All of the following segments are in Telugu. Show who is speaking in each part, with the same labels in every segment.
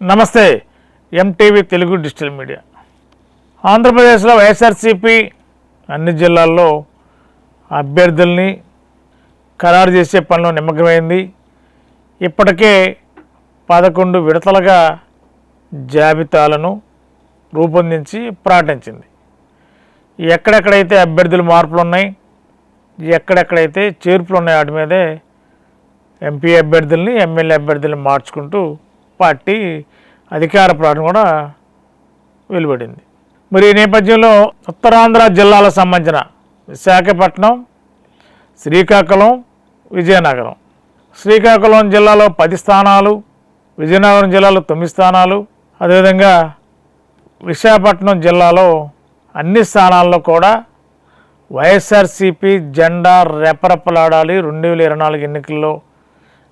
Speaker 1: నమస్తే ఎంటీవీ తెలుగు డిజిటల్ మీడియా. ఆంధ్రప్రదేశ్లో వైఎస్ఆర్సీపీ అన్ని జిల్లాల్లో అభ్యర్థుల్ని ఖరారు చేసే పనిలో నిమగ్నమైంది. ఇప్పటికే పదకొండు విడతలుగా జాబితాలను రూపొందించి ప్రకటించింది ఎక్కడెక్కడైతే అభ్యర్థులు మార్పులు ఉన్నాయి ఎక్కడెక్కడైతే చేర్పులు ఉన్నాయి వాటి మీదే ఎంపీ అభ్యర్థుల్ని ఎమ్మెల్యే అభ్యర్థుల్ని మార్చుకుంటూ పార్టీ అధికార ప్రకటన కూడా వెలువడింది. మరి ఈ నేపథ్యంలో ఉత్తరాంధ్ర జిల్లాలకు సంబంధించిన విశాఖపట్నం శ్రీకాకుళం విజయనగరం. శ్రీకాకుళం జిల్లాలో పది స్థానాలు విజయనగరం జిల్లాలో తొమ్మిది స్థానాలు అదేవిధంగా విశాఖపట్నం జిల్లాలో అన్ని స్థానాల్లో కూడా వైఎస్ఆర్సీపీ జెండా రెపరెపలాడాలి రెండు వేల ఇరవై నాలుగు ఎన్నికల్లో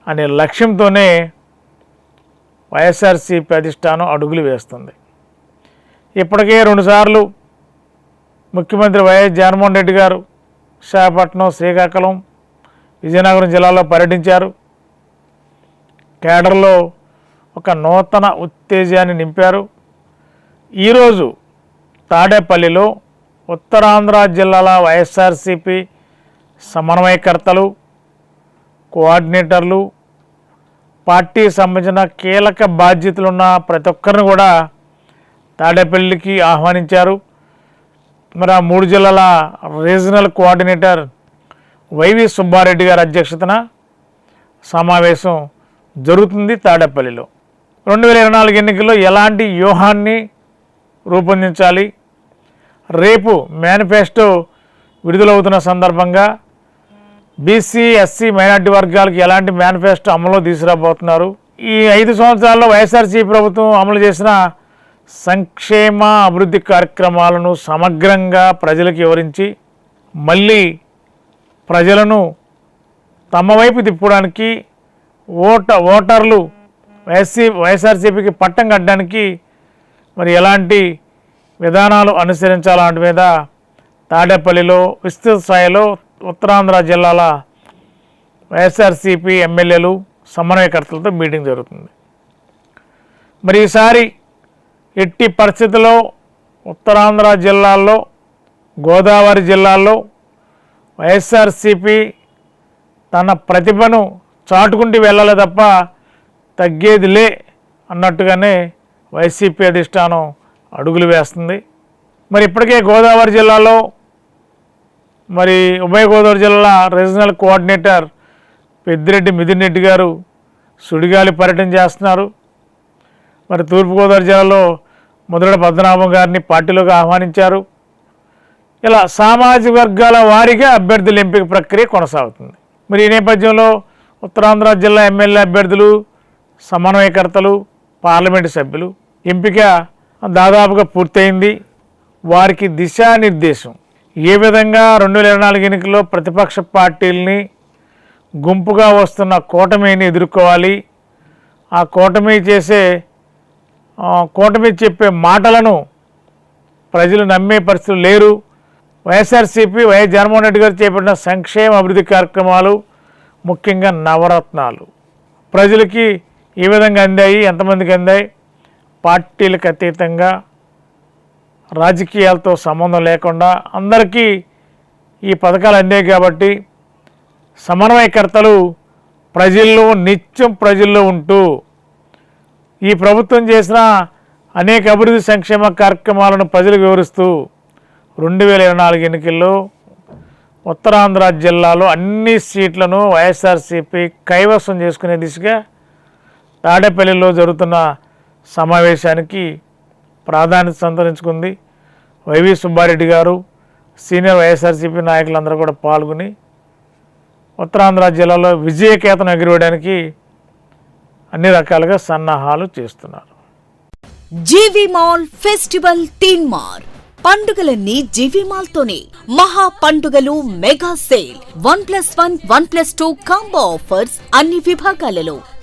Speaker 1: అనే లక్ష్యంతోనే వైఎస్ఆర్సీపీ అధిష్టానం అడుగులు వేస్తుంది. ఇప్పటికే రెండుసార్లు ముఖ్యమంత్రి వైఎస్ జగన్మోహన్ రెడ్డి గారు విశాఖపట్నం శ్రీకాకుళం విజయనగరం జిల్లాలో పర్యటించారు. కేడర్లో ఒక నూతన ఉత్తేజాన్ని నింపారు. ఈరోజు తాడేపల్లిలో ఉత్తరాంధ్ర జిల్లాల వైఎస్ఆర్సీపీ సమన్వయకర్తలు కోఆర్డినేటర్లు పార్టీ సంబంధించిన కీలక బాధ్యతలున్న ప్రతి ఒక్కరిని కూడా తాడేపల్లికి ఆహ్వానించారు. మరి ఆ మూడు జిల్లాల రీజనల్ కోఆర్డినేటర్ వైవి సుబ్బారెడ్డి గారి అధ్యక్షతన సమావేశం జరుగుతుంది తాడేపల్లిలో. రెండు వేల ఇరవై నాలుగు ఎన్నికల్లో ఎలాంటి వ్యూహాన్ని రూపొందించాలి? రేపు మేనిఫెస్టో విడుదలవుతున్న సందర్భంగా బీసీ ఎస్సీ మైనార్టీ వర్గాలకు ఎలాంటి మేనిఫెస్టో అమలు తీసుకురాబోతున్నారు? ఈ ఐదు సంవత్సరాల్లో వైఎస్ఆర్సీ ప్రభుత్వం అమలు చేసిన సంక్షేమ అభివృద్ధి కార్యక్రమాలను సమగ్రంగా ప్రజలకు వివరించి మళ్ళీ ప్రజలను తమ వైపు తిప్పడానికి ఓట ఓటర్లు వైఎస్సీ వైఎస్ఆర్సీపీకి పట్టం కట్టడానికి మరి ఎలాంటి విధానాలు అనుసరించాలంటి మీద తాడేపల్లిలో విస్తృత స్థాయిలో ఉత్తరాంధ్ర జిల్లాల వైఎస్ఆర్సీపీ ఎమ్మెల్యేలు సమన్వయకర్తలతో మీటింగ్ జరుగుతుంది. మరి ఈసారి ఎట్టి పరిస్థితుల్లో ఉత్తరాంధ్ర జిల్లాల్లో గోదావరి జిల్లాల్లో వైఎస్ఆర్సీపీ తన ప్రతిభను చాటుకుంటూ వెళ్ళాలి తప్ప తగ్గేది లే అన్నట్టుగానే వైసీపీ అధిష్టానం అడుగులు వేస్తుంది. మరి ఇప్పటికే గోదావరి జిల్లాలో మరి ఉభయ గోదావరి జిల్లా రీజనల్ కోఆర్డినేటర్ పెద్దిరెడ్డి మిథున్ రెడ్డి గారు సుడిగాలి పర్యటన చేస్తున్నారు. మరి తూర్పుగోదావరి జిల్లాలో మొదట పద్మనాభం గారిని పార్టీలోకి ఆహ్వానించారు. ఇలా సామాజిక వర్గాల వారీగా అభ్యర్థుల ఎంపిక ప్రక్రియ కొనసాగుతుంది. మరి ఈ నేపథ్యంలో ఉత్తరాంధ్ర జిల్లా ఎమ్మెల్యే అభ్యర్థులు సమన్వయకర్తలు పార్లమెంటు సభ్యులు ఎంపిక దాదాపుగా పూర్తయింది. వారికి దిశానిర్దేశం ఏ విధంగా రెండు వేల ఇరవై నాలుగు ఎన్నికల్లో ప్రతిపక్ష పార్టీల్ని గుంపుగా వస్తున్న కూటమిని ఎదుర్కోవాలి? ఆ కూటమి చేసే కూటమి చెప్పే మాటలను ప్రజలు నమ్మే పరిస్థితులు లేరు. వైఎస్ఆర్సీపీ వైఎస్ జగన్మోహన్ రెడ్డి గారు చేపట్టిన సంక్షేమ అభివృద్ధి కార్యక్రమాలు ముఖ్యంగా నవరత్నాలు. ప్రజలకి ఏ విధంగా అందాయి ఎంతమందికి అందాయి? పార్టీలకు అతీతంగా రాజకీయాలతో సంబంధం లేకుండా అందరికీ ఈ పథకాలు అందాయి కాబట్టి సమన్వయకర్తలు ప్రజల్లో నిత్యం ప్రజల్లో ఉంటూ ఈ ప్రభుత్వం చేసిన అనేక అభివృద్ధి సంక్షేమ కార్యక్రమాలను ప్రజలకు వివరిస్తూ రెండు వేల ఇరవై నాలుగు ఎన్నికల్లో ఉత్తరాంధ్ర జిల్లాలో అన్ని సీట్లను వైఎస్ఆర్సీపీ కైవసం చేసుకునే దిశగా తాడేపల్లిలో జరుగుతున్న సమావేశానికి ప్రాధాన్యత సంతరించుకుంది. వైవి సుబ్బారెడ్డి గారు సీనియర్ వైఎస్ఆర్సీపీ నాయకులందరూ కూడా పాల్గొని ఉత్తరాంధ్ర జిల్లాలో విజయకేతనం ఎగిరవేయడానికి అన్ని రకాలుగా సన్నాహాలు చేస్తున్నారు.
Speaker 2: జీవి మాల్ ఫెస్టివల్ తీన్ మార్ పండుగలన్నీ జీవి మాల్ తోనే మహా పండుగలు mega sale. One plus one one plus two combo offers అన్ని విభాగాలలో.